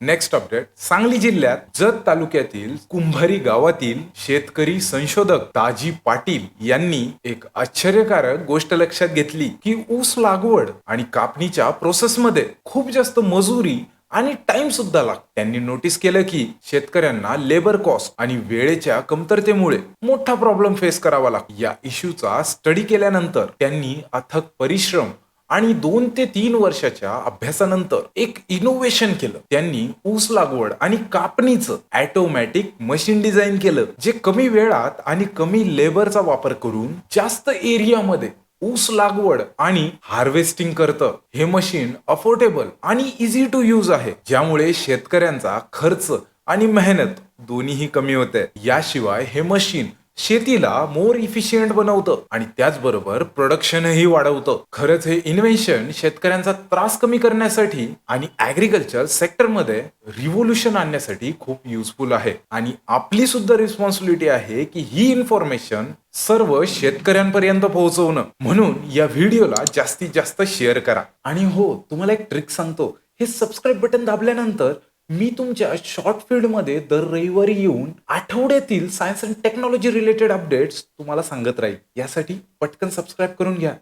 Next update Sangli जिल्ह्यात जत तालुक्यातील कुंभारी गावातील शेतकरी संशोधक ताजी पाटील यांनी एक आश्चर्यकारक गोष्ट लक्षात घेतली की ऊस लागवड आणि कापणीच्या प्रोसेसमध्ये खूप जास्त मजुरी आणि टाइम सुद्धा लाग त्यांनी नोटीस केलं की शेतकऱ्यांना लेबर कॉस्ट आणि वेळेच्या कमतरतेमुळे मोठा प्रॉब्लेम फेस करावा लागतो. या इश्यूचा स्टडी केल्यानंतर त्यांनी अथक परिश्रम आणि दोन ते तीन वर्षाच्या अभ्यासानंतर एक इनोव्हेशन केलं. त्यांनी ऊस लागवड आणि कापणीचं ॲटोमॅटिक मशीन डिझाईन केलं जे कमी वेळात आणि कमी लेबरचा वापर करून जास्त एरियामध्ये ऊस लागवड आणि हार्वेस्टिंग करतं. हे मशीन अफोर्डेबल आणि इझी टू यूज आहे. ज्यामुळे शेतकऱ्यांचा खर्च आणि मेहनत दोन्हीही कमी होते. याशिवाय हे मशीन शेतीला मोर इफिशियंट बनवतं. आणि त्याचबरोबर प्रोडक्शनही वाढवतं. खरंच हे इन्व्हेन्शन शेतकऱ्यांचा त्रास कमी करण्यासाठी आणि ऍग्रिकल्चर सेक्टरमध्ये रिव्होल्युशन आणण्यासाठी खूप युजफुल आहे. आणि आपली सुद्धा रिस्पॉन्सिबिलिटी आहे की ही इन्फॉर्मेशन सर्व शेतकऱ्यांपर्यंत पोहोचवणं. म्हणून या व्हिडिओला जास्तीत जास्त शेअर करा. आणि हो तुम्हाला एक ट्रिक सांगतो. हे सबस्क्राईब बटन दाबल्यानंतर मी तुमच्या शॉर्ट फील्डमध्ये दर रविवारी येऊन आठवड्यातील science and technology related updates तुम्हाला सांगत राहील. यासाठी पटकन सबस्क्राईब करून घ्या.